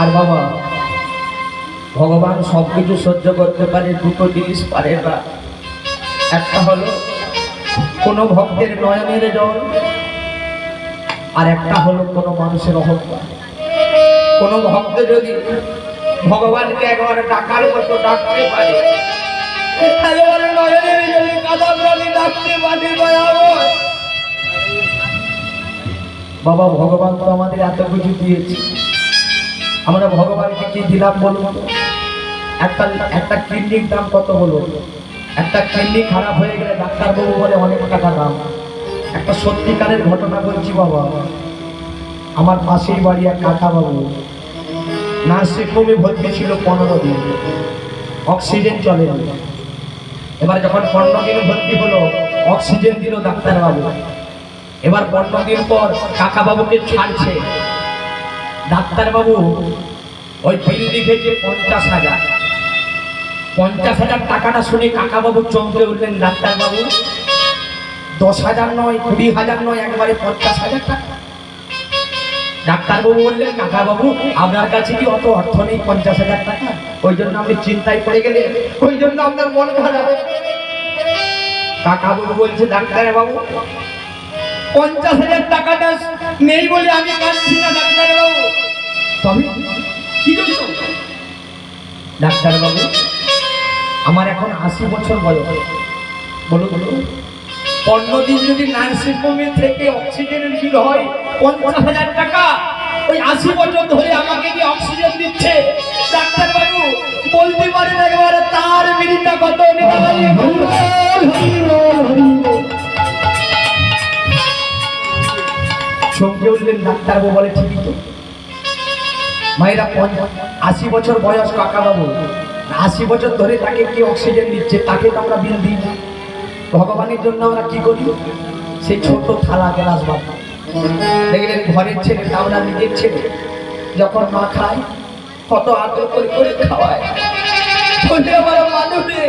আর বাবা, ভগবান সব কিছু সহ্য করতে পারে, দুটো জিনিস পারে না। একটা হলো, কোনো ভক্তের নয়নের জল আর একটা হলো কোনো মানুষের অহংকার। কোনো ভক্ত যদি ভগবানকে একবার ডাকার মতো ডাকতে পারে। বাবা, ভগবান তো আমাদের এত কিছু দিয়েছে। আমরা ভগবানকে কি দিলাম বলুন একটা একটা কিডনির দাম কত বলো? একটা কিডনি খারাপ হয়ে গেলে ডাক্তারবাবু বলে অনেক টাকা দাম। একটা সত্যিকারের ঘটনা বলছি বাবা। আমার পাশেই বাড়ি এক কাকা বাবু নার্সিং হোমে ভর্তি ছিল পনেরো দিন। অক্সিজেন চলে এবার যখন পনেরো দিন ভর্তি হলো, অক্সিজেন দিল ডাক্তারবাবু। এবার পনেরো দিন পর কাকা বাবুকে ছাড়ছে। ডাক্তারবাবু, ওই বিল লিখেছে পঞ্চাশ হাজার। পঞ্চাশ হাজার টাকাটা শুনে কাকাবাবু চমকে উঠলেন, ডাক্তারবাবু, দশ হাজার নয়, কুড়ি হাজার নয়, একবারে পঞ্চাশ হাজার টাকা। ডাক্তারবাবু বললেন, কাকাবাবু, আপনার কাছে কি অত অর্থ নেই পঞ্চাশ হাজার টাকা? ওই জন্য আপনি চিন্তায় পড়ে গেলেন, ওই জন্য আপনার মন খারাপ। কাকাবাবু বলছে, ডাক্তারবাবু, পঞ্চাশ হাজার টাকাটা নেই বলে আমি কাঁদছি। ডাক্তারবাবু আমার এখন আশি বছর বয়স। বলুন বলুন। পনেরো দিন যদি নার্সিং হোমে থেকে অক্সিজেনের বিল হয়, পঞ্চাশ হাজার টাকা। ওই আশি বছর ধরে আমাকে কি অক্সিজেন দিচ্ছে ডাক্তারবাবু বলতে পারেন একবার, তার বিলটা কত? চমকে উঠলেন ডাক্তারবাবু বলে, ঠিকই তো। মায়েরা আশি বছর বয়স কাকাবাবু। আশি বছর ধরে তাকে কি অক্সিজেন দিচ্ছে, তাকে তো আমরা বিল দিই ভগবানের জন্য আমরা কি করি? সেই ছোট থালা গ্লাস বাবা দেখলেন ঘরের ছেলে আমরা নিজের ছেলে। যখন মা খায়, কত আদর করে করে খাওয়ায়। বলে আমার মানুষে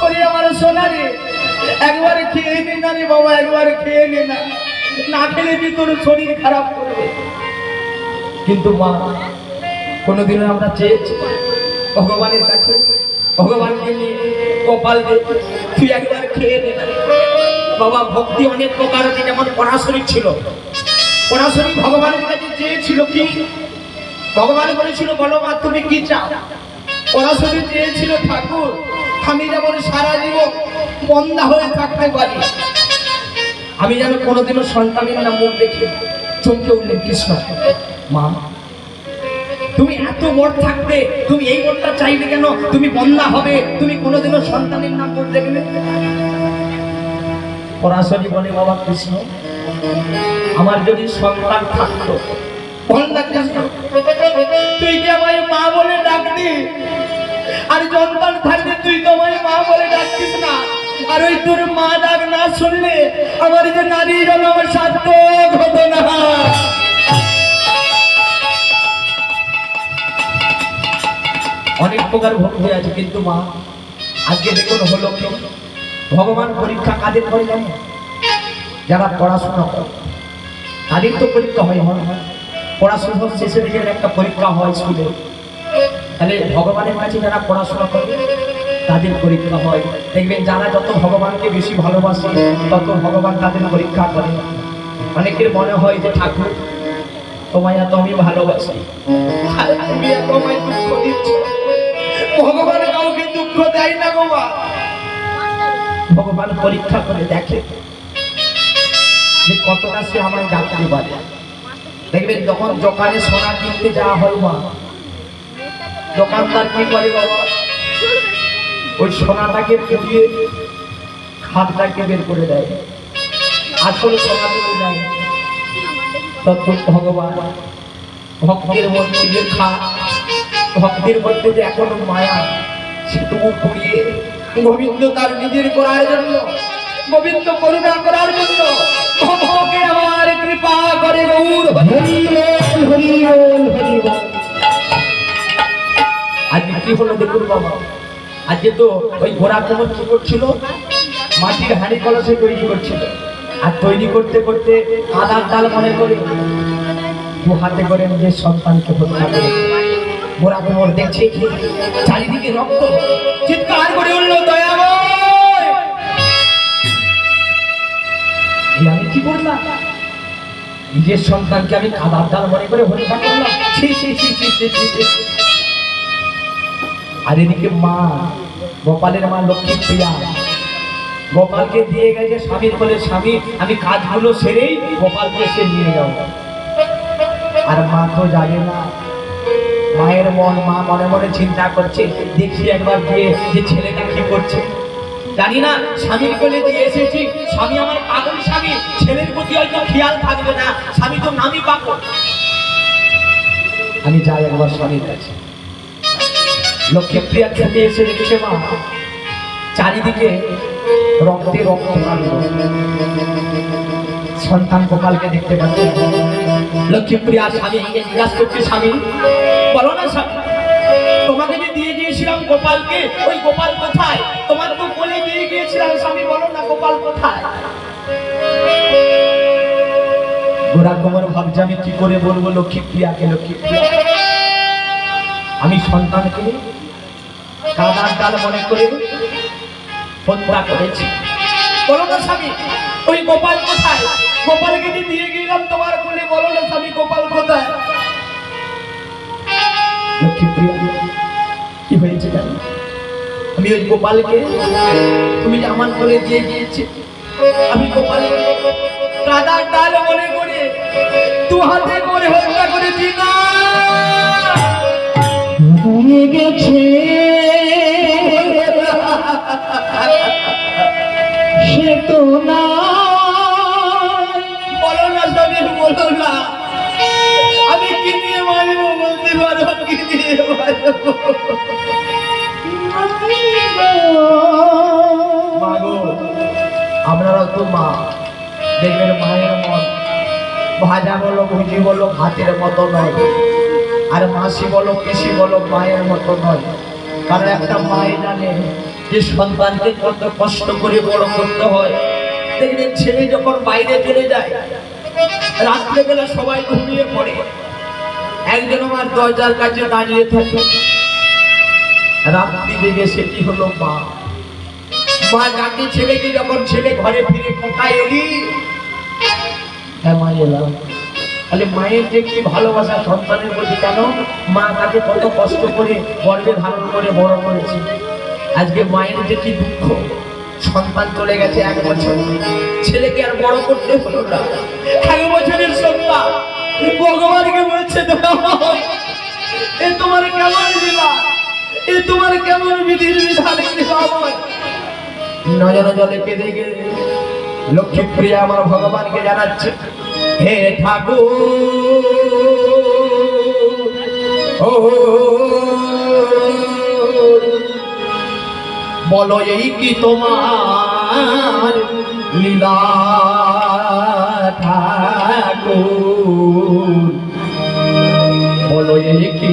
বলে আমার সোনা রে একবারে খেয়ে নে না রে বাবা, একবারে খেয়ে নে না। খেলে যে তোর শরীর খারাপ করবে? কিন্তু মা, কোনোদিনও আমরা চেয়েছি ভগবানের কাছে, ভগবানকে নিয়ে কপাল দে তুই একবার খেয়ে নে। বাবা, ভক্তি অনেক প্রকার আছে, যেমন পরাশরী ছিল। পরাশরী ভগবানের কাছে চেয়েছিল কি? ভগবান বলেছিল, বলো মা, তুমি কি চাও? পরাশরী চেয়েছিল, ঠাকুর, আমি যেমন সারা জীবন বন্ধা হয়ে থাকতে পারি। আমি যেন কোনোদিনও সন্তানের নাম মুখ দেখে চমকে উঠলেন কৃষ্ণ। মা, তুমি এত বড় থাকবে, তুমি এই বড়টা চাইবে কেন? তুমি বন্যা হবে, তুমি কোনোদিনও সন্তানের নাম মুখ দেখবে সরাসরি বলে, বাবা কৃষ্ণ, আমার যদি সন্তান থাকতো তুই কি আমায় মা বলে ডাকতি? আর সন্তান থাকলে তুই তোমায় মা বলে ডাকতিস না। আর ওই তোর মা ডাক না শুনলে, আমার যে নারী জন্ম সার্থক হতো না অনেক প্রকার ভক্তি আছে, কিন্তু মা, আজকে দেখুন হলো ভগবান পরীক্ষা কাদের করে জানো যারা পড়াশোনা করে। তাদের তো পরীক্ষা হয় হয় হয়। পড়াশোনা শেষে দিকে একটা পরীক্ষা হয় স্কুলে। তাহলে ভগবানের কাছে যারা পড়াশোনা করে, তাদের পরীক্ষা হয়। দেখবেন যারা যত ভগবানকে বেশি ভালোবাসে, তত ভগবান তাদের পরীক্ষা করে। অনেকের মনে হয় যে, ঠাকুর, তোমায় এত আমি ভালোবাসি। দুঃখ দিচ্ছ। ভগবান কাউকে দুঃখ দেয় না গো ভগবান পরীক্ষা করে দেখে কতটা সে আমায় ডাকতে পারে। দেখবেন যখন দোকানে সোনা কিনতে যাওয়া হয় মা, দোকানদার কি করে বাবা ওই সোনাটাকে পুড়িয়ে খাদটাকে বের করে দেয়। আসল সোনাটুকু দেয় তখন ভগবান, ভক্তের মধ্যে খা ভক্তের মধ্যে যে এখনও মায়া সেটুকু পুড়িয়ে গোবিন্দ তার নিজের করার জন্য গোবিন্দ করুণা করার জন্য আমার কৃপা করে গৌর হরি হরি হরি বল। কি হলো দেখুন বাবা? আজকে তো ওই ঘোড়া কোমর কি করছিল? মাটির হাঁড়ি কলসে তৈরি করছিল। আর তৈরি করতে করতে আদার ডাল মনে করে দু হাতে করে নিজের সন্তানকে হত্যা করেছে কোমর দেখছে। চারিদিকে রক্ত, চিৎকার করে উঠল দয়াময় আমি কি করলাম? নিজের সন্তানকে আমি কাদার দাল মনে করে হত্যা। আর এদিকে মা, গোপালের মা লক্ষ্মী প্রিয়া। গোপালকে দিয়ে গেছে স্বামীর বলে, স্বামী, আমি কাজগুলো সেরেই গোপালকে সে নিয়ে যাও আর মা তো জানে না মায়ের মন, মা মনে মনে চিন্তা করছে, দেখি একবার গিয়ে যে ছেলেটা কি করছে। জানি না, স্বামীর কোলে দিয়ে এসেছি, স্বামী আমার পাগল স্বামী, ছেলের প্রতি হয়তো খেয়াল থাকবে না, স্বামী তো নামই পাগল। আমি যাই একবার স্বামীর কাছে। লক্ষ্মী লক্ষ্মীপ্রিয়া খেতে এসে দেখছে, মা। চারিদিকে রক্তে রক্ত সন্তান গোপালকে দেখতে পাচ্ছে। লক্ষ্মীপ্রিয়া স্বামীকে জিজ্ঞাসা করছে, স্বামী বলো না তোমাকে যে দিয়ে গিয়েছিলাম গোপালকে, ওই গোপাল কোথায়? তোমার তো বলে দিয়ে গিয়েছিলাম স্বামী, বলো না গোপাল কোথায়? আমি কি করে বলব লক্ষ্মীপ্রিয়াকে লক্ষ্মীপ্রিয়া আমি সন্তানকে মনে করে হত্যা করেছি। বলো না স্বামী, ওই গোপাল কোথায়? গোপালকে দিয়ে গেলাম তোমার কোলে, বলো না স্বামী, গোপাল আমি ওই গোপালকে, তুমি যে আমার দিয়ে গিয়েছে আমি কাদার ডাল মনে করে দু হাতে করে হত্যা গেছে। সে তো না আপনারাও তো মা, দেখবেন মায়ের মন ভাজা বলো, ভুজি বলো, ভাতের মতো নয়। আর মাসি বলো, পিসি বলো, মায়ের মতো নয়। কারণ একটা মায়ে জানে যে সন্তানকে কত কষ্ট করে বড় করতে হয়। দেখবেন ছেলে যখন বাইরে চলে যায়, রাত্রেবেলা সবাই ঘুমিয়ে পড়ে। একজন আমার দরজার কাছে দাঁড়িয়ে থাকে। রাত্রি জেগে সেটি হলো মা? মা ডাকে ছেলেকে যখন ছেলে ঘরে ফিরে কোথায় এলি? হ্যাঁ মা, এলাম। তাহলে মায়ের যে কি ভালোবাসা সন্তানের প্রতি কেন? মা তাকে কত কষ্ট করে গর্বে ধারণ করে বড় করেছে। আজকে মায়ের যে কি দুঃখ? সন্তান চলে গেছে এক বছর। ছেলেকে আর বড় করতে হলো না। এক বছরের সন্তান। ভগবানকে বলছে "দয়াময়, এ তোমার কেমন দিলা এ তোমার কেমন বিধির বিধান? নজর জলে কেঁদে গেলে লক্ষ্মী প্রিয়া আমার ভগবানকে জানাচ্ছে হে ঠাকুর বলো এই কি তোমার লীলা বলো এই কি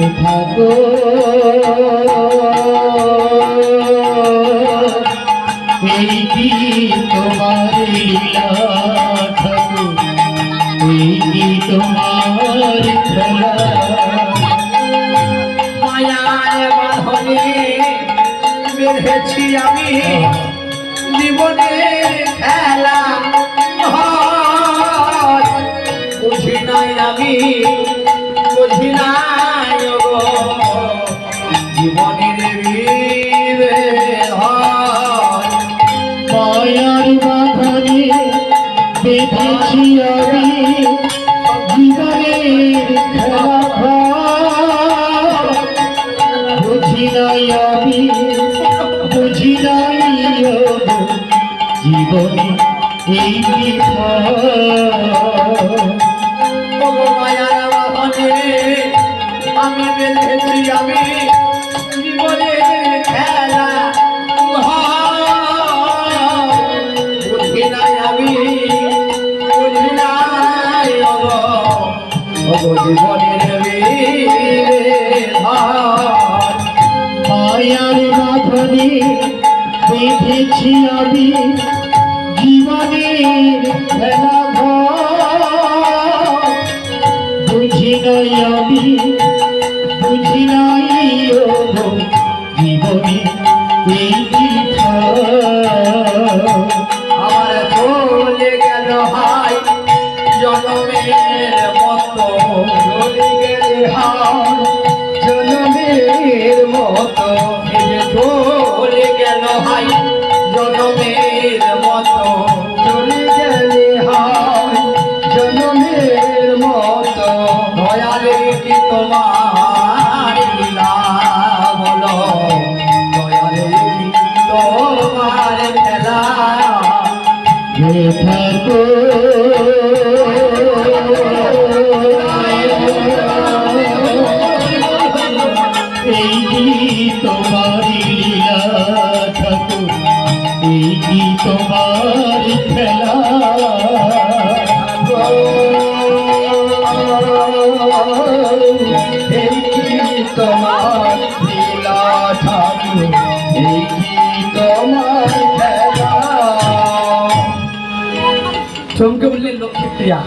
হে জীবনে এই তোমার লীলা বলো। দয়ালে তোমার খেলা। চমকে বললেন লক্ষ্মীপ্রিয়া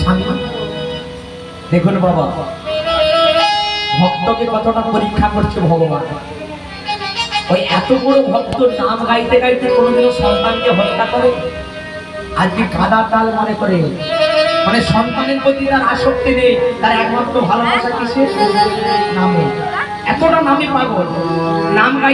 স্বামী দেখুন বাবা, ভক্তকে কতটা পরীক্ষা করছে ভগবান। ওই এত বড় ভক্ত নাম গাইতে গাইতে কোনোদিনও সন্তানকে হত্যা করে? আজকে কাদা তাল মনে করে। মানে সন্তানের প্রতি তার আসক্তি নেই, তার একমাত্র ভালোবাসা কিসে নামে। এতটা নামে পাগল। নাম গাই